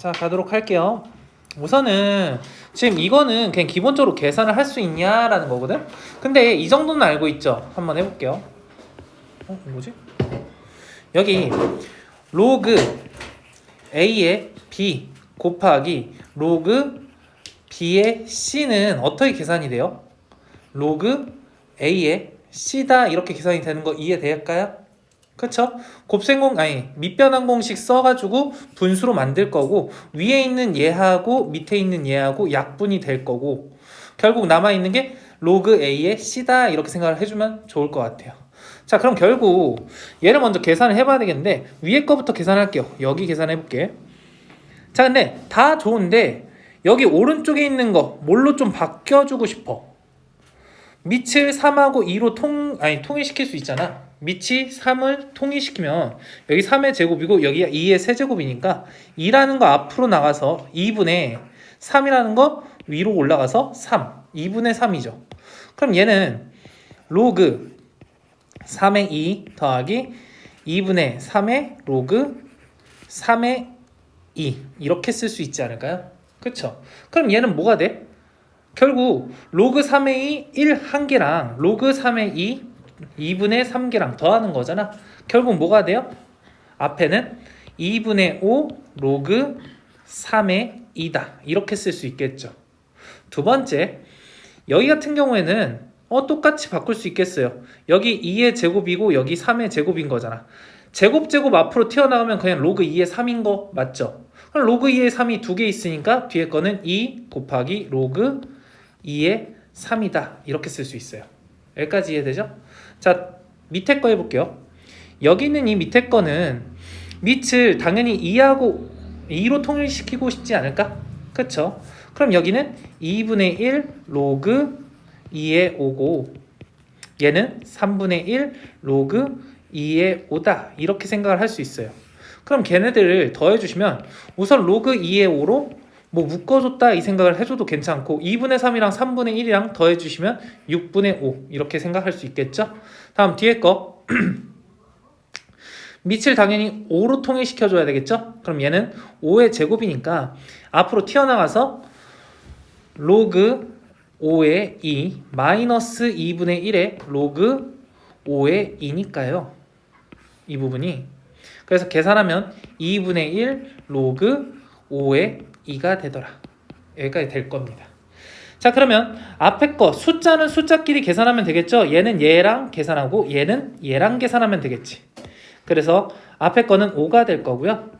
자, 가도록 할게요. 우선은 지금 이거는 그냥 기본적으로 계산을 할 수 있냐라는 거거든. 근데 이 정도는 알고 있죠. 한번 해볼게요. 어, 뭐지? 여기 로그 a의 b 곱하기 로그 b의 c는 어떻게 계산이 돼요? 로그 a의 c다 이렇게 계산이 되는 거 이해될까요? 그쵸? 곱셈공 아니 밑변환 공식 써가지고 분수로 만들 거고 위에 있는 얘하고 밑에 있는 얘하고 약분이 될 거고 결국 남아 있는 게 로그 a의 c다 이렇게 생각을 해주면 좋을 것 같아요. 자 그럼 결국 얘를 먼저 계산을 해봐야 되겠는데 위에 거부터 계산할게요. 여기 계산해 볼게. 자 근데 다 좋은데 여기 오른쪽에 있는 거 뭘로 좀 바뀌어주고 싶어. 밑을 3하고 2로 통 아니 통일시킬 수 있잖아. 밑이 3을 통일시키면 여기 3의 제곱이고 여기 2의 세제곱이니까 2라는 거 앞으로 나가서 2분의 3이라는 거 위로 올라가서 3. 2분의 3이죠. 그럼 얘는 로그 3의 2 더하기 2분의 3의 로그 3의 2 이렇게 쓸 수 있지 않을까요? 그쵸? 그럼 얘는 뭐가 돼? 결국 로그 3의 2 1한 개랑 로그 3의 2 2분의 3개랑 더하는 거잖아. 결국 뭐가 돼요? 앞에는 2분의 5 로그 3의 2다. 이렇게 쓸 수 있겠죠. 두 번째, 여기 같은 경우에는 어 똑같이 바꿀 수 있겠어요. 여기 2의 제곱이고 여기 3의 제곱인 거잖아. 제곱 제곱 앞으로 튀어나오면 그냥 로그 2의 3인 거 맞죠? 그럼 로그 2의 3이 두 개 있으니까 뒤에 거는 2 곱하기 로그 2의 3이다. 이렇게 쓸 수 있어요. 여기까지 이해되죠? 자, 밑에 거 해볼게요. 여기 있는 이 밑에 거는 밑을 당연히 2하고 2로 통일시키고 싶지 않을까? 그쵸? 그럼 여기는 2분의 1 로그 2의 5고 얘는 3분의 1 로그 2의 5다. 이렇게 생각을 할 수 있어요. 그럼 걔네들을 더해주시면 우선 로그 2의 5로 뭐 묶어줬다 이 생각을 해줘도 괜찮고 2분의 3이랑 3분의 1이랑 더해주시면 6분의 5 이렇게 생각할 수 있겠죠? 다음 뒤에 거 밑을 당연히 5로 통일시켜줘야 되겠죠? 그럼 얘는 5의 제곱이니까 앞으로 튀어나가서 로그 5의 2 마이너스 2분의 1의 로그 5의 2니까요. 이 부분이 그래서 계산하면 2분의 1 로그 5의 2가 되더라. 여기까지 될 겁니다. 자 그러면 앞에 거 숫자는 숫자끼리 계산하면 되겠죠? 얘는 얘랑 계산하고 얘는 얘랑 계산하면 되겠지. 그래서 앞에 거는 5가 될 거고요.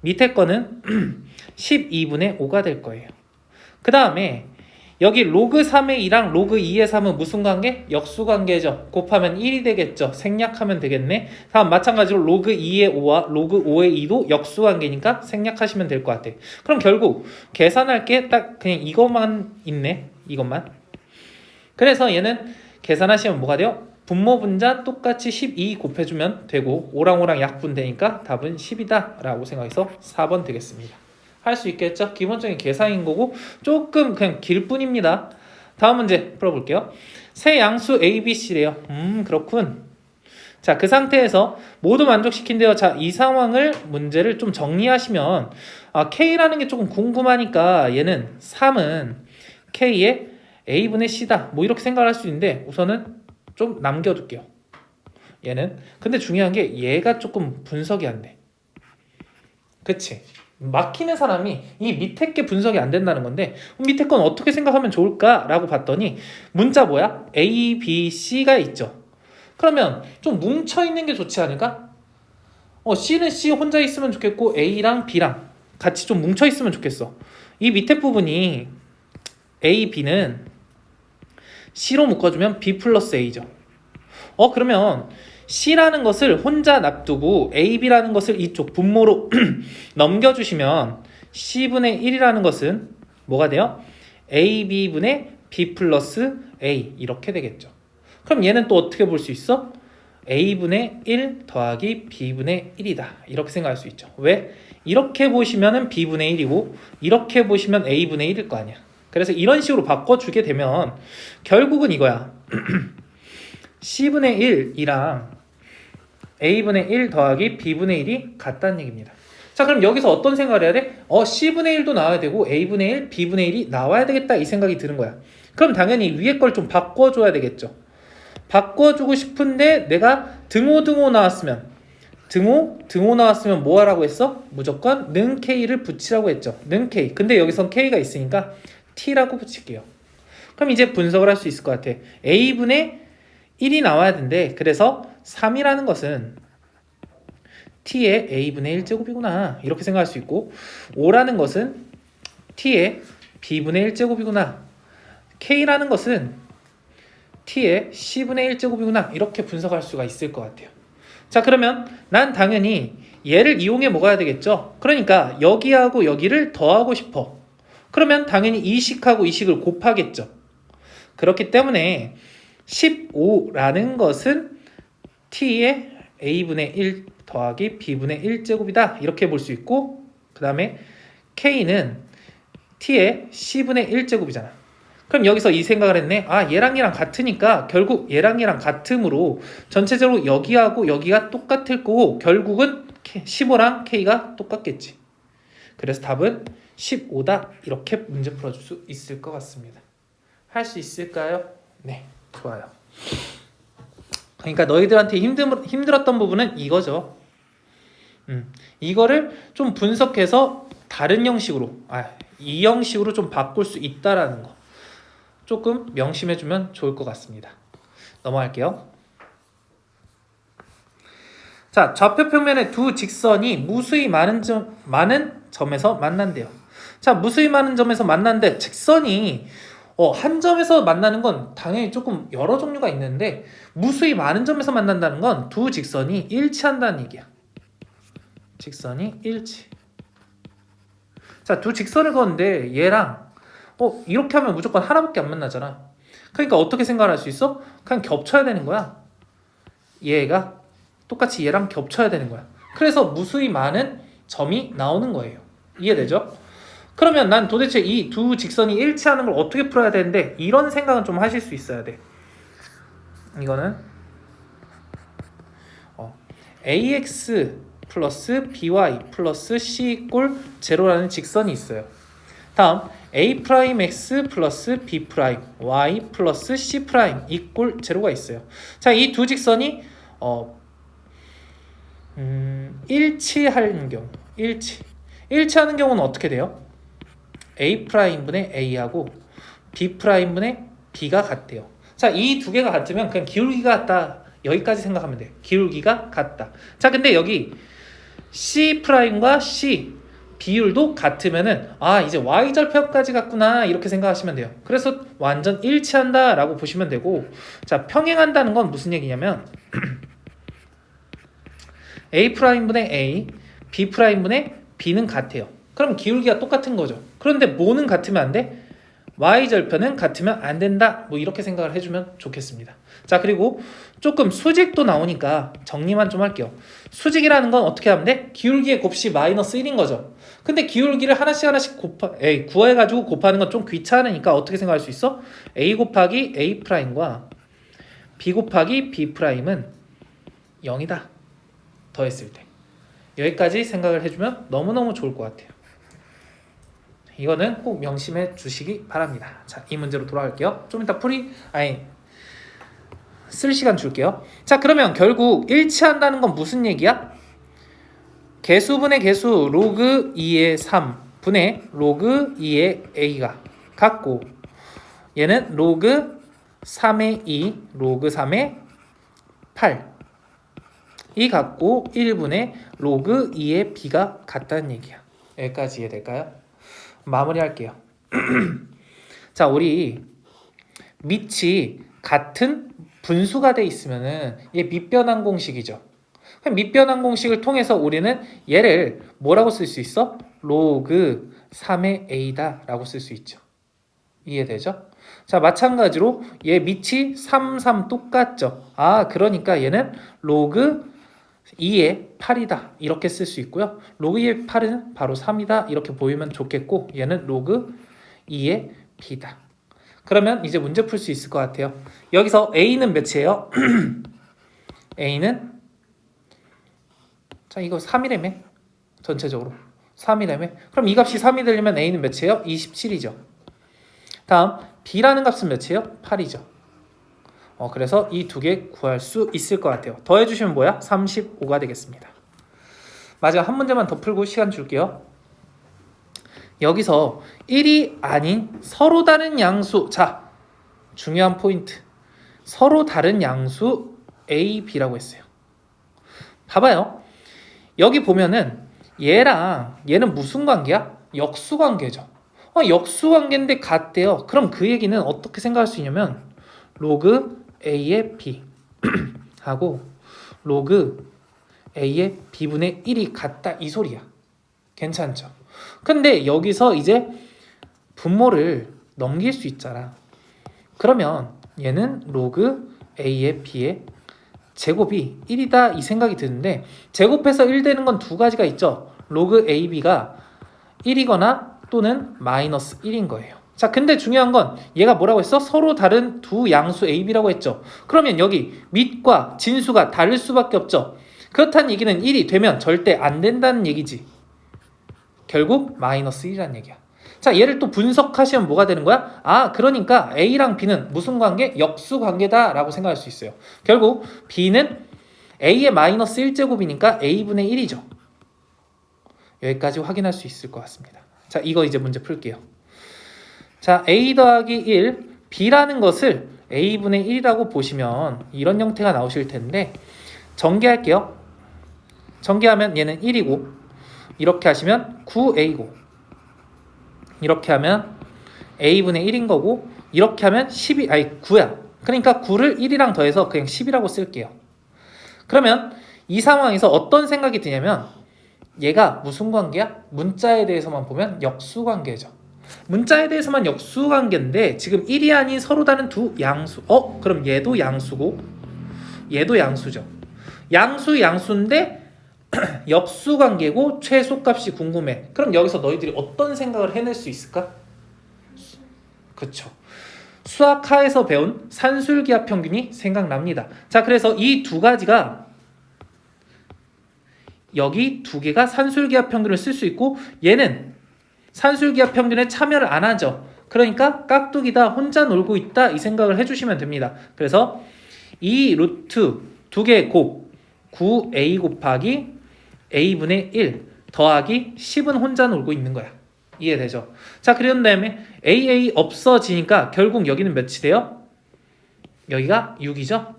밑에 거는 12분의 5가 될 거예요. 그 다음에 여기 로그 3의 2랑 로그 2의 3은 무슨 관계? 역수 관계죠. 곱하면 1이 되겠죠. 생략하면 되겠네. 다음 마찬가지로 로그 2의 5와 로그 5의 2도 역수 관계니까 생략하시면 될 것 같아. 그럼 결국 계산할 게 딱 그냥 이것만 있네. 이것만. 그래서 얘는 계산하시면 뭐가 돼요? 분모 분자 똑같이 12 곱해주면 되고 오랑오랑 약분 되니까 답은 10이다 라고 생각해서 4번 되겠습니다. 할 수 있겠죠? 기본적인 계산인 거고 조금 그냥 길 뿐입니다. 다음 문제 풀어볼게요. 세 양수 A, B, C래요. 음 그렇군. 자 그 상태에서 모두 만족시킨대요. 자 이 상황을 문제를 좀 정리하시면 아, K라는 게 조금 궁금하니까 얘는 3은 K의 A분의 C다. 뭐 이렇게 생각할 수 있는데 우선은 좀 남겨둘게요. 얘는 근데 중요한 게 얘가 조금 분석이 안 돼. 그치? 막히는 사람이 이 밑에 게 분석이 안 된다는 건데 밑에 건 어떻게 생각하면 좋을까라고 봤더니 문자 뭐야? A, B, C가 있죠. 그러면 좀 뭉쳐 있는 게 좋지 않을까? 어, C는 C 혼자 있으면 좋겠고 A랑 B랑 같이 좀 뭉쳐 있으면 좋겠어. 이 밑에 부분이 A, B는 C로 묶어주면 B 플러스 A죠. 어 그러면 C라는 것을 혼자 놔두고 A, B라는 것을 이쪽 분모로 넘겨주시면 C분의 1이라는 것은 뭐가 돼요? A, B분의 B 플러스 A 이렇게 되겠죠. 그럼 얘는 또 어떻게 볼 수 있어? A분의 1 더하기 B분의 1이다. 이렇게 생각할 수 있죠. 왜? 이렇게 보시면은 B분의 1이고 이렇게 보시면 A분의 1일 거 아니야. 그래서 이런 식으로 바꿔주게 되면 결국은 이거야. C분의 1이랑 A분의 1 더하기 B분의 1이 같다는 얘기입니다. 자 그럼 여기서 어떤 생각을 해야 돼? 어 C분의 1도 나와야 되고 A분의 1, B분의 1이 나와야 되겠다 이 생각이 드는 거야 그럼 당연히 위에 걸 좀 바꿔줘야 되겠죠 바꿔주고 싶은데 내가 등호 등호 나왔으면 등호 등호 나왔으면 뭐 하라고 했어? 무조건 는 K를 붙이라고 했죠 는 K 근데 여기선 K가 있으니까 T라고 붙일게요 그럼 이제 분석을 할 수 있을 것 같아 A분의 1이 나와야 되는데 그래서 3이라는 것은 t의 a분의 1제곱이구나. 이렇게 생각할 수 있고 5라는 것은 t의 b분의 1제곱이구나. k라는 것은 t의 c분의 1제곱이구나. 이렇게 분석할 수가 있을 것 같아요. 자 그러면 난 당연히 얘를 이용해 먹어야 되겠죠? 그러니까 여기하고 여기를 더하고 싶어. 그러면 당연히 이 식하고 이 식을 곱하겠죠. 그렇기 때문에 15라는 것은 t의 a분의 1 더하기 b분의 1제곱이다. 이렇게 볼 수 있고 그 다음에 k는 t의 c분의 1제곱이잖아. 그럼 여기서 이 생각을 했네. 아 얘랑 얘랑 같으니까 결국 얘랑 얘랑 같음으로 전체적으로 여기하고 여기가 똑같을 거고 결국은 15랑 k가 똑같겠지. 그래서 답은 15다. 이렇게 문제 풀어줄 수 있을 것 같습니다. 할 수 있을까요? 네 좋아요 그러니까 너희들한테 힘들, 힘들었던 부분은 이거죠. 음, 이거를 좀 분석해서 다른 형식으로, 아, 이 형식으로 좀 바꿀 수 있다라는 거 조금 명심해주면 좋을 것 같습니다. 넘어갈게요. 자, 좌표 평면의 두 직선이 무수히 많은 점, 많은 점에서 만난대요. 자, 무수히 많은 점에서 만난데 직선이 어, 한 점에서 만나는 건 당연히 조금 여러 종류가 있는데 무수히 많은 점에서 만난다는 건 두 직선이 일치한다는 얘기야. 직선이 일치. 자, 두 직선을 그었는데 얘랑 어, 이렇게 하면 무조건 하나밖에 안 만나잖아. 그러니까 어떻게 생각할 수 있어? 그냥 겹쳐야 되는 거야. 얘가 똑같이 얘랑 겹쳐야 되는 거야. 그래서 무수히 많은 점이 나오는 거예요. 이해되죠? 그러면 난 도대체 이 두 직선이 일치하는 걸 어떻게 풀어야 되는데 이런 생각은 좀 하실 수 있어야 돼. 이거는 어, ax 플러스 by 플러스 c 꼴 제로라는 직선이 있어요. 다음 a 프라임 x 플러스 b 프라임 y 플러스 c 프라임 이꼴 제로가 있어요. 자, 이 두 직선이 어, 음, 일치하는 경우, 일치. 일치하는 경우는 어떻게 돼요? A 프라임분의 a하고 b 프라임분의 b가 같대요. 자, 이 두 개가 같으면 그냥 기울기가 같다. 여기까지 생각하면 돼. 기울기가 같다. 자, 근데 여기 c 프라임과 c 비율도 같으면은 아 이제 y 절편까지 같구나 이렇게 생각하시면 돼요. 그래서 완전 일치한다라고 보시면 되고 자 평행한다는 건 무슨 얘기냐면 a 프라임분의 a, b 프라임분의 b는 같아요. 그럼 기울기가 똑같은 거죠. 그런데 뭐는 같으면 안 돼? y 절편은 같으면 안 된다. 뭐 이렇게 생각을 해주면 좋겠습니다. 자 그리고 조금 수직도 나오니까 정리만 좀 할게요. 수직이라는 건 어떻게 하면 돼? 기울기의 곱이 마이너스 1인 거죠. 근데 기울기를 하나씩 하나씩 곱하, 에이, 구해가지고 곱하는 건 좀 귀찮으니까 어떻게 생각할 수 있어? a 곱하기 a 프라임과 b 곱하기 b 프라임은 0이다. 더했을 때. 여기까지 생각을 해주면 너무너무 좋을 것 같아요. 이거는 꼭 명심해 주시기 바랍니다. 자, 이 문제로 돌아갈게요. 좀 이따 풀이 아니 쓸 시간 줄게요. 자, 그러면 결국 일치한다는 건 무슨 얘기야? 개수분의 개수 로그 2의 3 분의 로그 2의 a가 같고 얘는 로그 3의 2 로그 3의 8 이 같고 1분의 로그 2의 b가 같다는 얘기야. 여기까지 이해될까요? 마무리할게요. 자, 우리 밑이 같은 분수가 돼 있으면은 얘 밑변환 공식이죠. 밑변환 공식을 통해서 우리는 얘를 뭐라고 쓸 수 있어? 로그 3의 a다 라고 쓸 수 있죠. 이해되죠? 자, 마찬가지로 얘 밑이 3, 3 똑같죠. 아, 그러니까 얘는 로그 2의 8이다. 이렇게 쓸 수 있고요. 로그 2의 8은 바로 3이다. 이렇게 보이면 좋겠고 얘는 로그 2의 b다. 그러면 이제 문제 풀 수 있을 것 같아요. 여기서 a는 몇이에요? a는 자 이거 3이라며 전체적으로 3이라며 그럼 이 값이 3이 되려면 a는 몇이에요? 27이죠 다음 b라는 값은 몇이에요? 8이죠 어, 그래서 이 두 개 구할 수 있을 것 같아요. 더해주시면 뭐야? 35가 되겠습니다. 마지막 한 문제만 더 풀고 시간 줄게요. 여기서 1이 아닌 서로 다른 양수 자 중요한 포인트. 서로 다른 양수 A, B라고 했어요. 봐봐요. 여기 보면은 얘랑 얘는 무슨 관계야? 역수 관계죠. 어, 역수 관계인데 같대요. 그럼 그 얘기는 어떻게 생각할 수 있냐면 로그 A의 B 하고 로그 A의 B분의 1이 같다 이 소리야 괜찮죠? 근데 여기서 이제 분모를 넘길 수 있잖아. 그러면 얘는 로그 a의 b의 제곱이 1이다 이 생각이 드는데 제곱해서 1 되는 건 두 가지가 있죠. 로그 ab가 1이거나 또는 마이너스 1인 거예요. 자, 근데 중요한 건 얘가 뭐라고 했어? 서로 다른 두 양수 ab라고 했죠. 그러면 여기 밑과 진수가 다를 수밖에 없죠. 그렇다는 얘기는 1이 되면 절대 안 된다는 얘기지. 결국 마이너스 1이라는 얘기야. 자, 얘를 또 분석하시면 뭐가 되는 거야? 아, 그러니까 A랑 B는 무슨 관계? 역수 관계다라고 생각할 수 있어요. 결국 B는 A의 마이너스 1제곱이니까 A분의 1이죠. 여기까지 확인할 수 있을 것 같습니다. 자, 이거 이제 문제 풀게요. 자, A 더하기 1, B라는 것을 A분의 1이라고 보시면 이런 형태가 나오실 텐데 전개할게요. 전개하면 얘는 1이고 이렇게 하시면 9a고 이렇게 하면 a분의 1인 거고 이렇게 하면 10이 아니 9야. 그러니까 9를 1이랑 더해서 그냥 10이라고 쓸게요. 그러면 이 상황에서 어떤 생각이 드냐면 얘가 무슨 관계야? 문자에 대해서만 보면 역수 관계죠. 문자에 대해서만 역수 관계인데 지금 1이 아닌 서로 다른 두 양수. 어? 그럼 얘도 양수고 얘도 양수죠. 양수 양수인데 역수 관계고 최소값이 궁금해. 그럼 여기서 너희들이 어떤 생각을 해낼 수 있을까? 그쵸. 수학하에서 배운 산술기하 평균이 생각납니다. 자, 그래서 이 두 가지가 여기 두 개가 산술기하 평균을 쓸 수 있고 얘는 산술기하 평균에 참여를 안 하죠. 그러니까 깍두기다 혼자 놀고 있다 이 생각을 해주시면 됩니다. 그래서 이 루트 두 개의 곱 9a 곱하기 a분의 1 더하기 10은 혼자 놀고 있는 거야. 이해되죠? 자, 그런 다음에 aa 없어지니까 결국 여기는 몇이 돼요? 여기가 6이죠?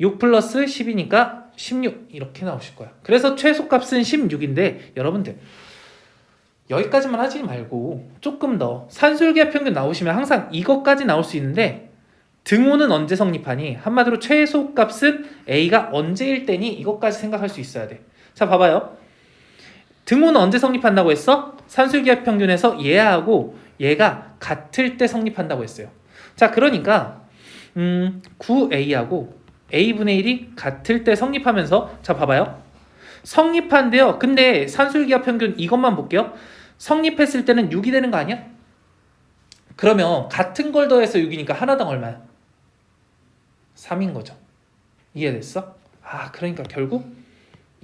6 플러스 10이니까 16 이렇게 나오실 거야. 그래서 최소값은 16인데 여러분들 여기까지만 하지 말고 조금 더 산술기하 평균 나오시면 항상 이것까지 나올 수 있는데 등호는 언제 성립하니? 한마디로 최소값은 a가 언제일 때니 이것까지 생각할 수 있어야 돼. 자, 봐봐요. 등호는 언제 성립한다고 했어? 산술기하 평균에서 얘하고 얘가 같을 때 성립한다고 했어요. 자, 그러니까 음, 9a하고 a분의 1이 같을 때 성립하면서 자, 봐봐요. 성립한데요. 근데 산술기하 평균 이것만 볼게요. 성립했을 때는 6이 되는 거 아니야? 그러면 같은 걸 더해서 6이니까 하나당 얼마야? 3인 거죠. 이해됐어? 아, 그러니까 결국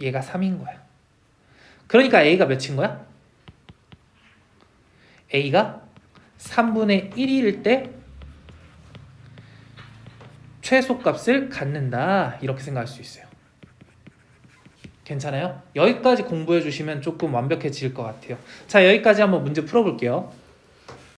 얘가 3인 거야. 그러니까 a가 몇인 거야? a가 3분의 1일 때 최소값을 갖는다. 이렇게 생각할 수 있어요. 괜찮아요? 여기까지 공부해 주시면 조금 완벽해질 것 같아요. 자, 여기까지 한번 문제 풀어볼게요.